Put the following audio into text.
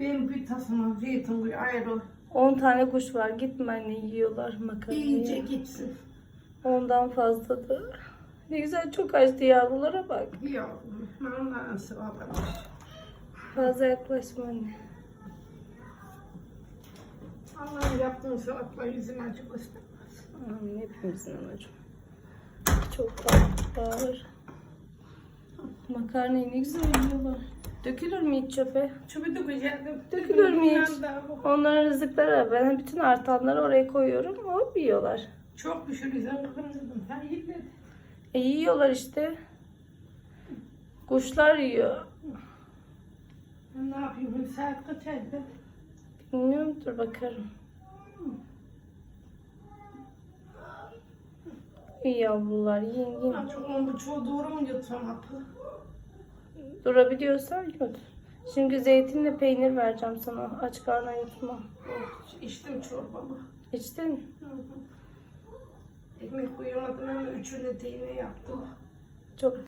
Ben bir tasma zeytin koy ayrı. 10 tane kuş var. Gitme anne yiyorlar makarnayı. İyice gitsin. Ondan fazladır. Ne güzel çok açtı yavrulara bak. Yavrum. Nasıl alır? Fazla yaklaşma anne. Allah'ın yaptığın salakla yüzün acı göstermez. Amin hepimizin anacığım. Çok tatlı var. Makarnayı ne güzel yiyorlar. Dökülür mü hiç çöpe? Çöpü dökeceğim. Dökülür mü hiç? Onların rızıkları ben bütün artanları oraya koyuyorum. Hop yiyorlar. Çok düşürürsen kızım dedim. Sen iyi dedin. E yiyorlar işte. Kuşlar yiyor. Ben ne yapayım? Saat kaç aydı? Bilmiyorum dur bakarım. İyi yavrular yiyin yiyin. Ben çok onu çoğu doğru mu yutsam hapı? Durabiliyorsan yut. Şimdi zeytinle peynir vereceğim sana. Aç karnına yutma. Oh, içtim çorbamı. İçtin mi? Hı hı. Ekmek koyamadım ama üçünü de yaptım. Çok